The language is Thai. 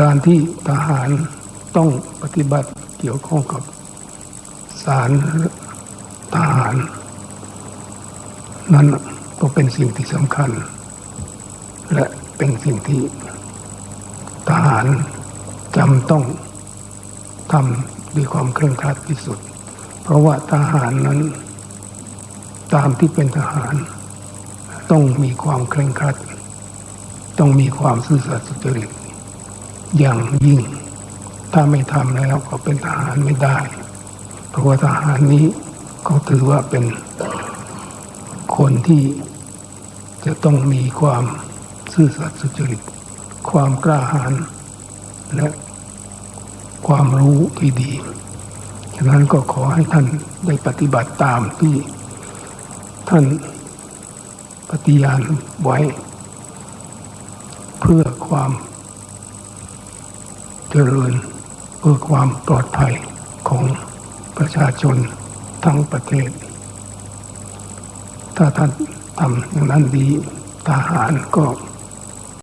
การที่ทหารต้องปฏิบัติเกี่ยวข้องกับสารทหาร นั้นก็เป็นสิ่งที่สำคัญ และเป็นสิ่งที่ทหารจำต้องทำด้วยความเคร่งครัดที่สุด เพราะว่าทหารนั้น ตามที่เป็นทหาร ต้องมีความเคร่งครัด ต้องมีความซื่อสัตย์สุจริต อย่างยิ่ง ถ้าไม่ทำแล้วก็เป็นทหารไม่ได้ เพราะว่าทหารนี้เขาถือว่าเป็นคนที่จะต้องมีความซื่อสัตย์สุจริต ความกล้าหาญและความรู้ที่ดี ฉะนั้นก็ขอให้ท่านได้ปฏิบัติตามที่ท่านปฏิญาณไว้ เพื่อความ จริญเพื่อความปลอดภัยของประชาชนทั้งประเทศ ถ้าท่านทำอย่างนั้นดีทหารก็